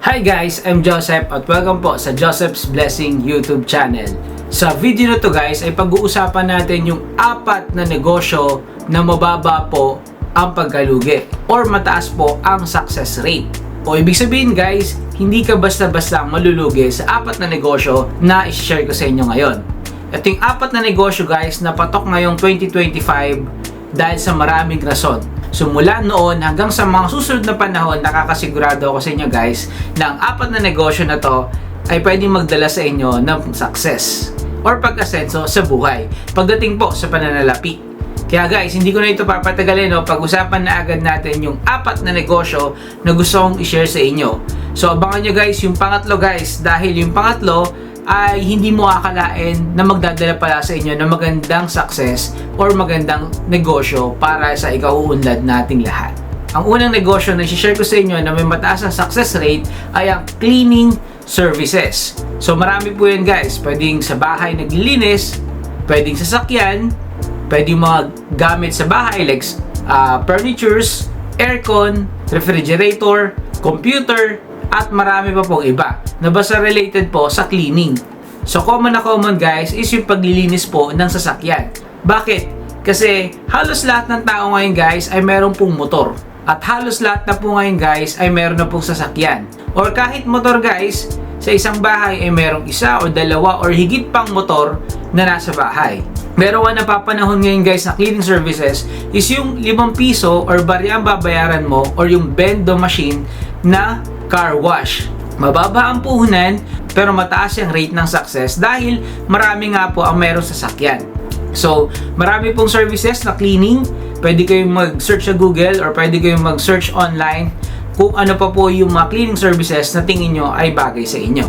Hi guys, I'm Joseph at welcome po sa Joseph's Blessing YouTube channel. Sa video na to guys ay pag-uusapan natin yung apat na negosyo na mababa po ang pagkalugi or mataas po ang success rate. O ibig sabihin guys, hindi ka basta-basta malulugi sa apat na negosyo na i-share ko sa inyo ngayon. Ito yung apat na negosyo guys na patok ngayong 2025 dahil sa maraming rason. So mula noon hanggang sa mga susunod na panahon, nakakasigurado ako sa inyo guys na ang apat na negosyo na to ay pwedeng magdala sa inyo ng success or pag-asenso sa buhay pagdating po sa pananalapi. Kaya guys, hindi ko na ito papatagalin, no? pag-usapan na agad natin yung apat na negosyo na gusto kong i-share sa inyo. So abangan nyo guys yung pangatlo guys dahil yung pangatlo ay hindi mo akalain na magdadala pala sa inyo ng magandang success or magandang negosyo para sa ikauunlad nating lahat. Ang unang negosyo na share ko sa inyo na may mataas na success rate ay ang cleaning services. So marami po yan guys. Pwedeng sa bahay naglilinis, pwedeng sa sakyan, pwedeng mga gamit sa bahay like uh, furnitures, aircon, refrigerator, computer, at marami pa pong iba na basta related po sa cleaning. So common na common guys is yung paglilinis po ng sasakyan. Bakit? Kasi halos lahat ng tao ngayon guys ay meron pong motor. At halos lahat na po ngayon guys ay meron na pong sasakyan. Or kahit motor guys, sa isang bahay ay merong isa o dalawa or higit pang motor na nasa bahay. Meron nga napapanahon ngayon guys na cleaning services is yung 5 piso or barya ang babayaran mo or yung bendo machine na car wash. Mababa ang puhunan pero mataas yung rate ng success dahil marami nga po ang meron sa sakyan. So, marami pong services na cleaning. Pwede kayong mag-search sa Google or pwede kayong mag-search online kung ano pa po yung mga cleaning services na tingin nyo ay bagay sa inyo.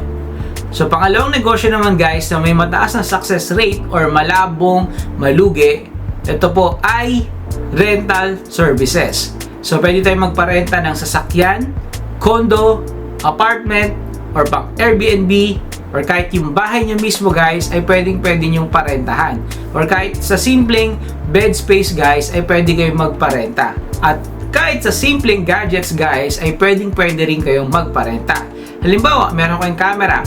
So, pangalawang negosyo naman guys na may mataas na success rate or malabong malugi, ito po ay rental services. So, pwede tayong magparenta ng sasakyan, condo, apartment, or pang Airbnb, or kahit yung bahay nyo mismo guys, ay pwedeng pwede nyong parentahan. Or kahit sa simpleng bed space guys, ay pwede kayong magparenta. At kahit sa simpleng gadgets guys, ay pwedeng pwede rin kayong magparenta. Halimbawa, meron kayong camera,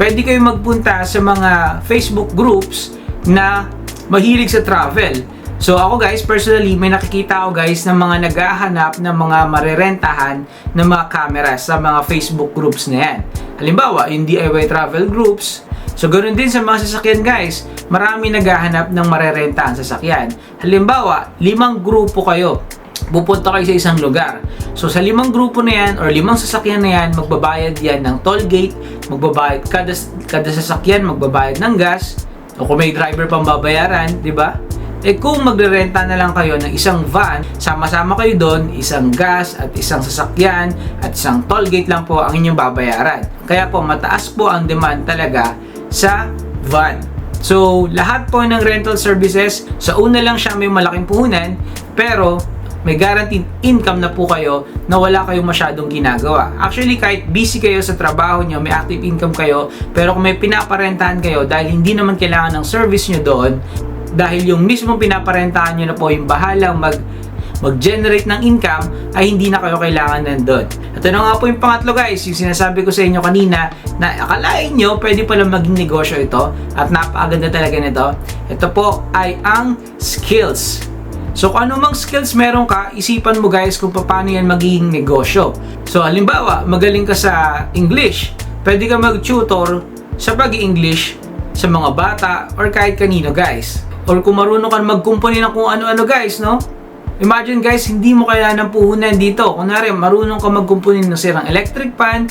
pwede kayong magpunta sa mga Facebook groups na mahilig sa travel So ako guys, personally, may nakikita ako guys ng mga naghahanap ng mga marerentahan ng mga camera sa mga Facebook groups na yan. Halimbawa, yung DIY travel groups. So ganoon din sa mga sasakyan guys, marami naghahanap ng marerentahan sasakyan. Halimbawa, limang grupo kayo pupunta kayo sa isang lugar. So sa limang grupo na yan or limang sasakyan na yan, magbabayad yan ng toll gate, magbabayad kada, kada sasakyan, magbabayad ng gas, o kung may driver pang babayaran, di ba? Eh kung magrerenta na lang kayo ng isang van, sama-sama kayo doon, isang gas at isang sasakyan at isang toll gate lang po ang inyong babayaran. Kaya po mataas po ang demand talaga sa van. So, lahat po ng rental services, sa una lang siya may malaking puhunan, pero may guaranteed income na po kayo na wala kayong masyadong ginagawa. Actually, kahit busy kayo sa trabaho nyo, may active income kayo, pero kung may pinaparentahan kayo dahil hindi naman kailangan ng service nyo doon, dahil yung mismong pinaparentahan nyo na po yung bahalang mag mag-generate ng income ay hindi na kayo kailangan nandun. Ito na nga po yung pangatlo guys, yung sinasabi ko sa inyo kanina na akalain nyo pwede pala maging negosyo ito at napakaganda talaga nito. Ito po ay ang skills. So kung ano skills meron ka, isipan mo guys kung paano yan magiging negosyo. So halimbawa, magaling ka sa English, pwede ka mag-tutor sa pag-English sa mga bata or kahit kanino guys or kung marunong ka magkumpuni ng kung ano-ano guys, no? Imagine guys, hindi mo kailangan ng puhunan dito. Kunwari, marunong ka magkumpuni ng sirang electric pan,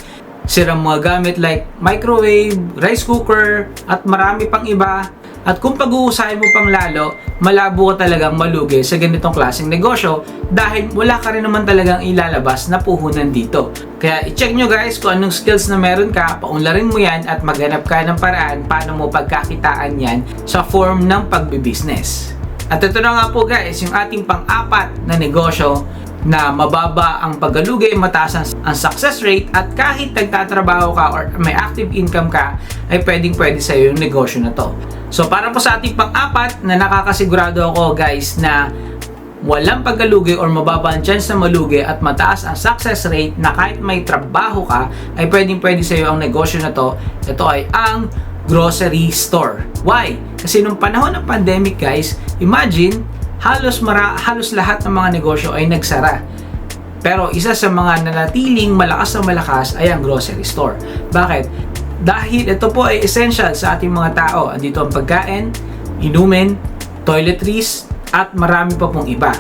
sirang mga gamit like microwave, rice cooker, at marami pang iba at kung pag-uusahin mo pang lalo, malabo ka talagang malugi sa ganitong klaseng negosyo dahil wala ka rin naman talagang ilalabas na puhunan dito. Kaya i-check nyo guys kung anong skills na meron ka, paunlarin mo yan at maghanap ka ng paraan paano mo pagkakitaan yan sa form ng pagbibusiness. At ito na nga po guys, yung ating pang-apat na negosyo na mababa ang paggalugi, mataas ang, ang success rate at kahit nagtatrabaho ka or may active income ka, ay pwedeng pwede sa iyo yung negosyo na to. So para po sa ating pang-apat na nakakasigurado ako guys na walang pagkalugi or mababa ang chance na malugi at mataas ang success rate na kahit may trabaho ka ay pwedeng pwede sa iyo ang negosyo na to. Ito ay ang grocery store. Why? Kasi nung panahon ng pandemic guys, imagine halos mara, halos lahat ng mga negosyo ay nagsara. Pero isa sa mga nanatiling malakas na malakas ay ang grocery store. Bakit? Dahil ito po ay essential sa ating mga tao. Andito ang pagkain, inumin, toiletries, at marami pa pong iba.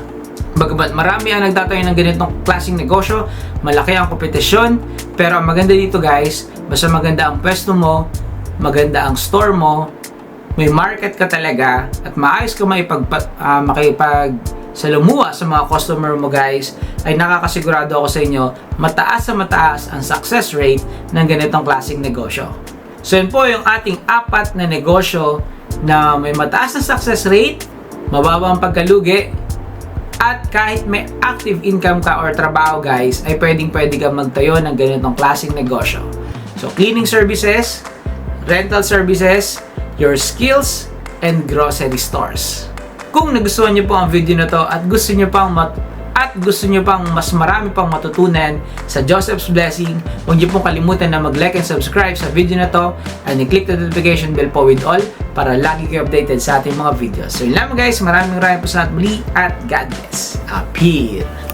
Bagamat marami ang nagtatayo ng ganitong klaseng negosyo, malaki ang kompetisyon, pero ang maganda dito guys, basta maganda ang pwesto mo, maganda ang store mo, may market ka talaga, at maayos ka maipag, uh, makipag sa lumuwa sa mga customer mo guys, ay nakakasigurado ako sa inyo, mataas sa mataas ang success rate ng ganitong klaseng negosyo. So yun po yung ating apat na negosyo na may mataas na success rate, mababa ang pagkalugi, at kahit may active income ka or trabaho guys, ay pwedeng pwede ka magtayo ng ganitong klaseng negosyo. So cleaning services, rental services, your skills, and grocery stores. Kung nagustuhan niyo po ang video na to at gusto niyo pang mat at gusto niyo pang mas marami pang matutunan sa Joseph's Blessing, huwag niyo pong kalimutan na mag-like and subscribe sa video na to and i-click the notification bell po with all para lagi kayo updated sa ating mga videos. So yun lang guys, maraming maraming po salamat muli at God bless. Appear!